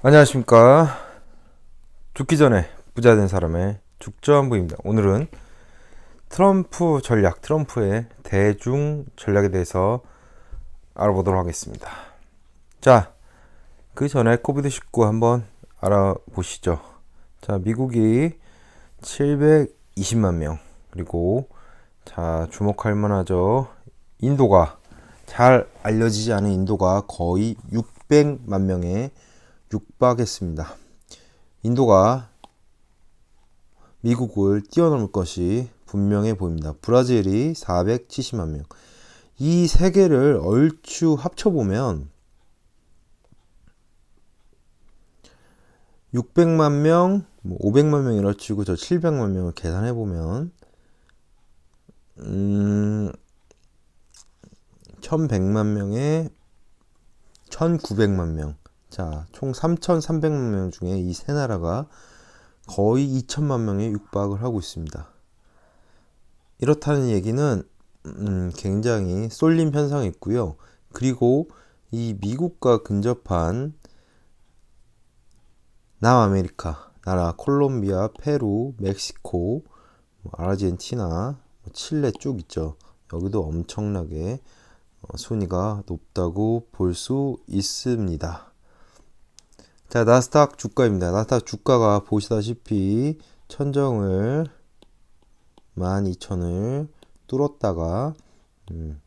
안녕하십니까. 죽기 전에 부자 된 사람의 죽전부입니다. 오늘은 트럼프 전략, 트럼프의 대중 전략에 대해서 알아보도록 하겠습니다. 자, 그 전에 코비드19 한번 알아보시죠. 자, 미국이 720만 명, 그리고 자, 주목할 만하죠. 인도가 잘 알려지지 않은 인도가 거의 600만 명에 육박했습니다. 인도가 미국을 뛰어넘을 것이 분명해 보입니다. 브라질이 470만 명. 이 세 개를 얼추 합쳐보면 600만 명, 500만 뭐 명이라 치고 저 700만 명을 계산해 보면 음 1100만 명에 1900만 명. 자, 총 3,300만 명 중에 이 세 나라가 거의 2천만 명에 육박을 하고 있습니다. 이렇다는 얘기는 음, 굉장히 쏠림 현상이 있고요. 그리고 이 미국과 근접한 남아메리카 나라 콜롬비아, 페루, 멕시코, 뭐 아르헨티나, 뭐 칠레 쭉 있죠. 여기도 엄청나게 어, 순위가 높다고 볼 수 있습니다. 자, 나스닥 주가입니다. 나스닥 주가가 보시다시피 천정을 12,000을 뚫었다가 음,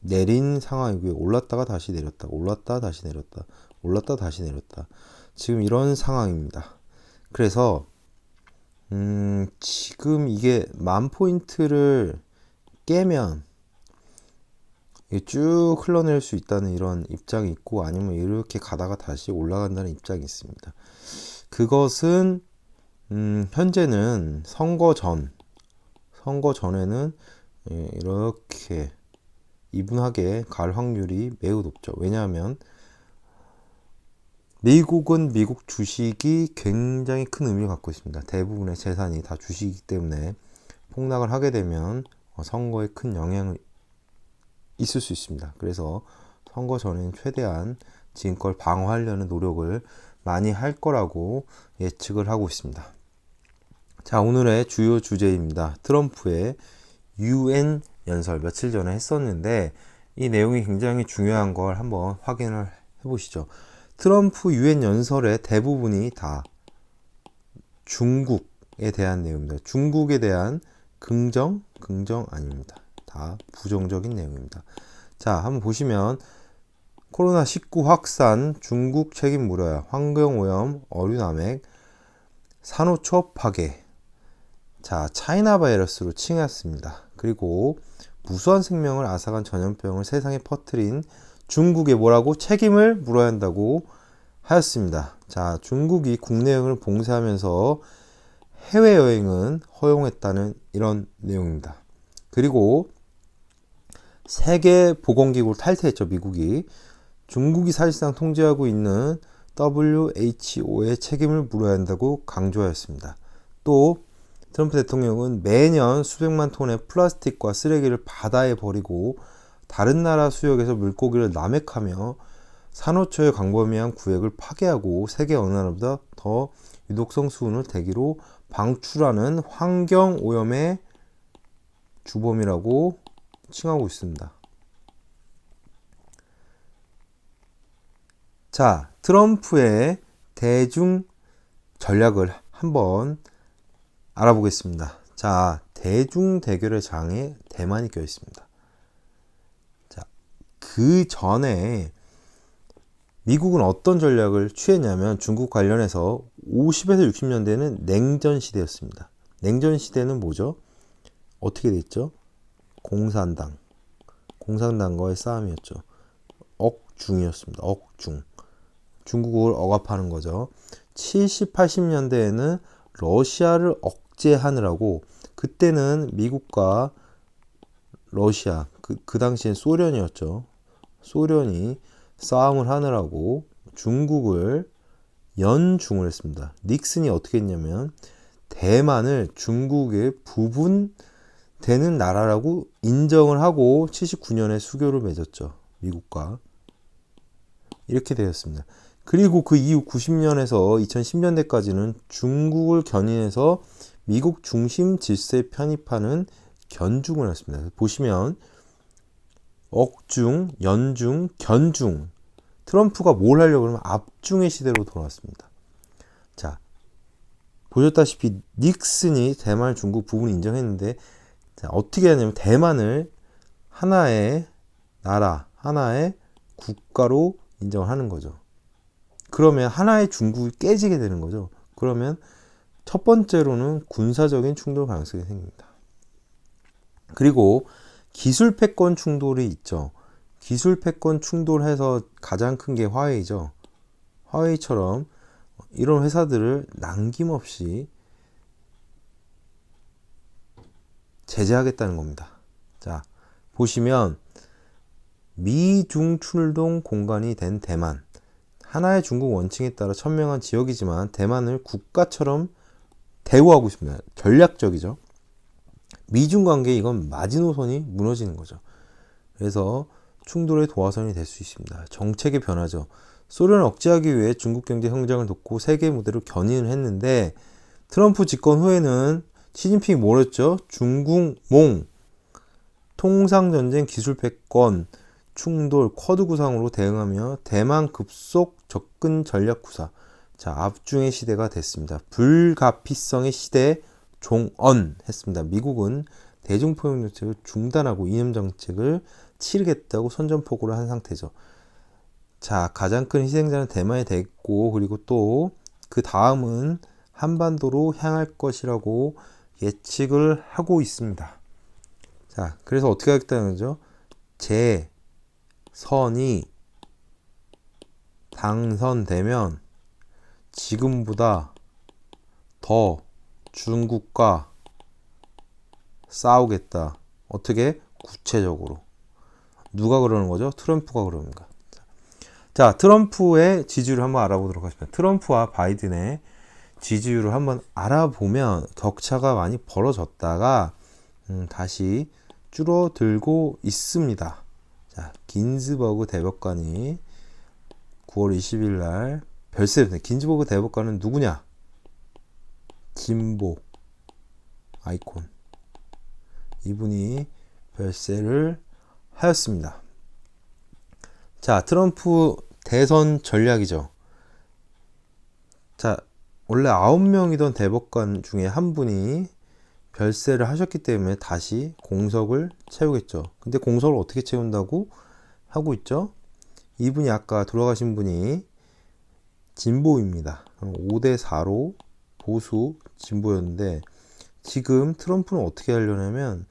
내린 상황이고요. 올랐다가 다시 내렸다. 올랐다 다시 내렸다. 올랐다 다시 내렸다. 지금 이런 상황입니다. 그래서 음, 지금 이게 만 포인트를 깨면 쭉 흘러낼 수 있다는 이런 입장이 있고 아니면 이렇게 가다가 다시 올라간다는 입장이 있습니다. 그것은 음, 현재는 선거 전 선거 전에는 예, 이렇게 이분하게 갈 확률이 매우 높죠. 왜냐하면 미국은 미국 주식이 굉장히 큰 의미를 갖고 있습니다. 대부분의 재산이 다 주식이기 때문에 폭락을 하게 되면 어, 선거에 큰 영향을 있을 수 있습니다. 그래서 선거 전에는 최대한 지금 걸 방어하려는 노력을 많이 할 거라고 예측을 하고 있습니다. 자, 오늘의 주요 주제입니다. 트럼프의 UN 연설 며칠 전에 했었는데 이 내용이 굉장히 중요한 걸 한번 확인을 해보시죠. 트럼프 UN 연설의 대부분이 다 중국에 대한 내용입니다. 중국에 대한 긍정, 긍정 아닙니다. 다 부정적인 내용입니다. 자, 한번 보시면 코로나19 확산, 중국 책임 물어야, 환경오염, 어류남획, 산호초 파괴. 자, 차이나 바이러스로 칭했습니다. 그리고 무수한 생명을 앗아간 전염병을 세상에 퍼뜨린 중국에 뭐라고 책임을 물어야 한다고 하였습니다. 자, 중국이 국내 여행을 봉쇄하면서 해외여행은 허용했다는 이런 내용입니다. 그리고 세계 보건기구를 탈퇴했죠, 미국이. 중국이 사실상 통제하고 있는 WHO의 책임을 물어야 한다고 강조하였습니다. 또 트럼프 대통령은 매년 수백만 톤의 플라스틱과 쓰레기를 바다에 버리고 다른 나라 수역에서 물고기를 남획하며 산호초의 광범위한 구획을 파괴하고 세계 어느 나라보다 더 유독성 수은을 대기로 방출하는 환경 오염의 주범이라고 칭하고 있습니다. 자, 트럼프의 대중 전략을 한번 알아보겠습니다. 자, 대중 대결의 장에 대만이 껴 있습니다. 자, 그 전에 미국은 어떤 전략을 취했냐면 중국 관련해서 50에서 60년대는 냉전 시대였습니다. 냉전 시대는 뭐죠? 어떻게 됐죠? 공산당, 공산당과의 싸움이었죠. 억중이었습니다. 억중. 중국을 억압하는 거죠. 70, 80년대에는 러시아를 억제하느라고 그때는 미국과 러시아, 그, 그 당시엔 소련이었죠. 소련이 싸움을 하느라고 중국을 연중을 했습니다. 닉슨이 어떻게 했냐면 대만을 중국의 부분 되는 나라라고 인정을 하고 79년에 수교를 맺었죠. 미국과. 이렇게 되었습니다. 그리고 그 이후 90년에서 2010년대까지는 중국을 견인해서 미국 중심 질서에 편입하는 견중을 했습니다. 보시면 억중, 연중, 견중. 트럼프가 뭘 하려고 하면 압중의 시대로 돌아왔습니다. 자, 보셨다시피 닉슨이 대만, 중국 부분 인정했는데 자, 어떻게 하냐면 대만을 하나의 나라, 하나의 국가로 인정을 하는 거죠. 그러면 하나의 중국이 깨지게 되는 거죠. 그러면 첫 번째로는 군사적인 충돌 가능성이 생깁니다. 그리고 기술 패권 충돌이 있죠. 기술 패권 충돌해서 가장 큰 게 화웨이죠. 화웨이처럼 이런 회사들을 남김없이 제재하겠다는 겁니다. 자, 보시면 미중 출동 공간이 된 대만. 하나의 중국 원칙에 따라 천명한 지역이지만 대만을 국가처럼 대우하고 있습니다. 전략적이죠. 미중 관계 이건 마지노선이 무너지는 거죠. 그래서 충돌의 도화선이 될 수 있습니다. 정책의 변화죠. 소련을 억제하기 위해 중국 경제 성장을 돕고 세계 무대로 견인을 했는데 트럼프 집권 후에는 시진핑이 뭘 했죠? 중국 몽 통상 전쟁 기술 패권 충돌 쿼드 구상으로 대응하며 대만 급속 접근 전략 구사 자 압중의 시대가 됐습니다. 불가피성의 시대 종언 했습니다. 미국은 대중포용 정책을 중단하고 이념 정책을 치르겠다고 선전포고를 한 상태죠. 자, 가장 큰 희생자는 대만이 됐고, 그리고 또 그 다음은 한반도로 향할 것이라고 예측을 하고 있습니다. 자, 그래서 어떻게 하겠다는 거죠? 제 선이 당선되면 지금보다 더 중국과 싸우겠다. 어떻게? 구체적으로. 누가 그러는 거죠? 트럼프가 그럽니다. 자, 트럼프의 지지율을 한번 알아보도록 하겠습니다. 트럼프와 바이든의 지지율을 한번 알아보면 격차가 많이 벌어졌다가 음, 다시 줄어들고 있습니다. 자, 긴즈버그 대법관이 9월 20일 날 별세입니다. 긴즈버그 대법관은 누구냐? 진보 아이콘 이분이 별세를 하였습니다. 자, 트럼프 대선 전략이죠. 자, 원래 9명이던 대법관 중에 한 분이 별세를 하셨기 때문에 다시 공석을 채우겠죠. 근데 공석을 어떻게 채운다고 하고 있죠? 이분이 아까 돌아가신 분이 진보입니다. 5대 4로 보수 진보였는데 지금 트럼프는 어떻게 하려냐면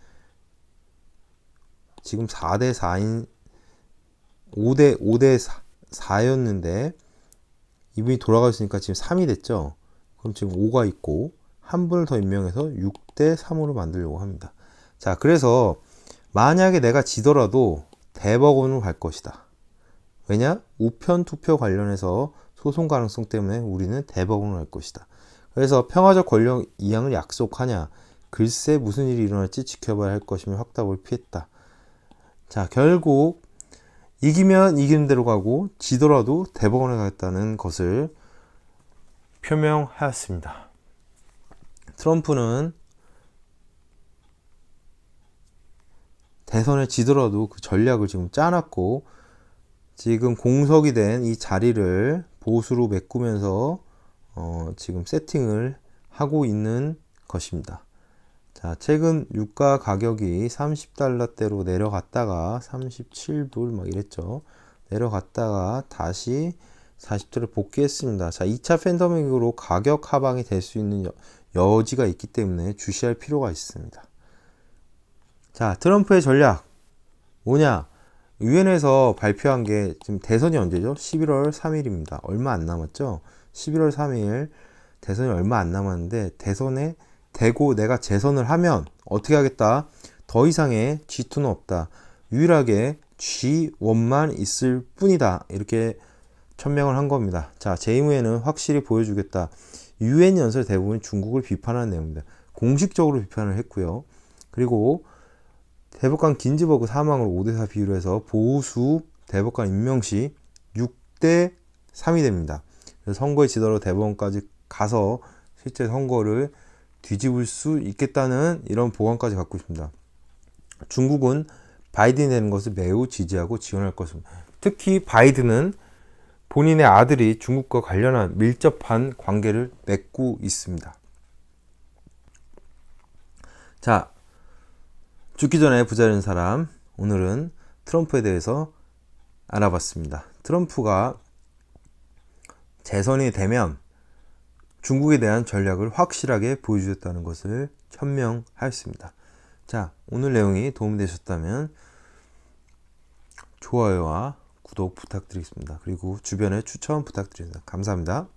지금 4대 4인 5대 5대 4, 였는데 이분이 돌아가셨으니까 지금 3이 됐죠. 그럼 지금 5가 있고 한 분을 더 임명해서 6대 3으로 만들려고 합니다. 자, 그래서 만약에 내가 지더라도 대법원으로 갈 것이다. 왜냐? 우편 투표 관련해서 소송 가능성 때문에 우리는 대법원으로 갈 것이다. 그래서 평화적 권력 이양을 약속하냐? 글쎄 무슨 일이 일어날지 지켜봐야 할 것이며 확답을 피했다. 자, 결국 이기면 이기는 대로 가고 지더라도 대법원에 가겠다는 것을 표명하였습니다. 트럼프는 대선에 지더라도 그 전략을 지금 짜놨고 지금 공석이 된 이 자리를 보수로 메꾸면서 어, 지금 세팅을 하고 있는 것입니다. 자, 최근 유가 가격이 30달러대로 내려갔다가 37불 막 이랬죠. 내려갔다가 다시 40도를 복귀했습니다. 자, 2차 팬더믹으로 가격 하방이 될 수 있는 여, 지가 있기 때문에 주시할 필요가 있습니다. 자, 트럼프의 전략 뭐냐? 유엔에서 발표한 게 지금 대선이 언제죠? 11월 3일입니다. 얼마 안 남았죠? 11월 3일 대선이 얼마 안 남았는데 대선에 대고 내가 재선을 하면 어떻게 하겠다? 더 이상의 G2는 없다. 유일하게 G1만 있을 뿐이다. 이렇게 천명을 한 겁니다. 자, 재임후에는 확실히 보여주겠다. 유엔 연설 대부분 중국을 비판하는 내용입니다. 공식적으로 비판을 했고요. 그리고 대법관 긴즈버그 사망을 5대4 비율로 해서 보수 대법관 임명 시 6대 3이 됩니다. 선거에 지더러 대법원까지 가서 실제 선거를 뒤집을 수 있겠다는 이런 보관까지 갖고 있습니다. 중국은 바이든이 되는 것을 매우 지지하고 지원할 것입니다. 특히 바이든은 본인의 아들이 중국과 관련한 밀접한 관계를 맺고 있습니다. 자, 죽기 전에 부자 된 사람, 오늘은 트럼프에 대해서 알아봤습니다. 트럼프가 재선이 되면 중국에 대한 전략을 확실하게 보여주셨다는 것을 천명하였습니다. 자, 오늘 내용이 도움되셨다면 좋아요와 구독 부탁드리겠습니다. 그리고 주변에 추천 부탁드립니다. 감사합니다.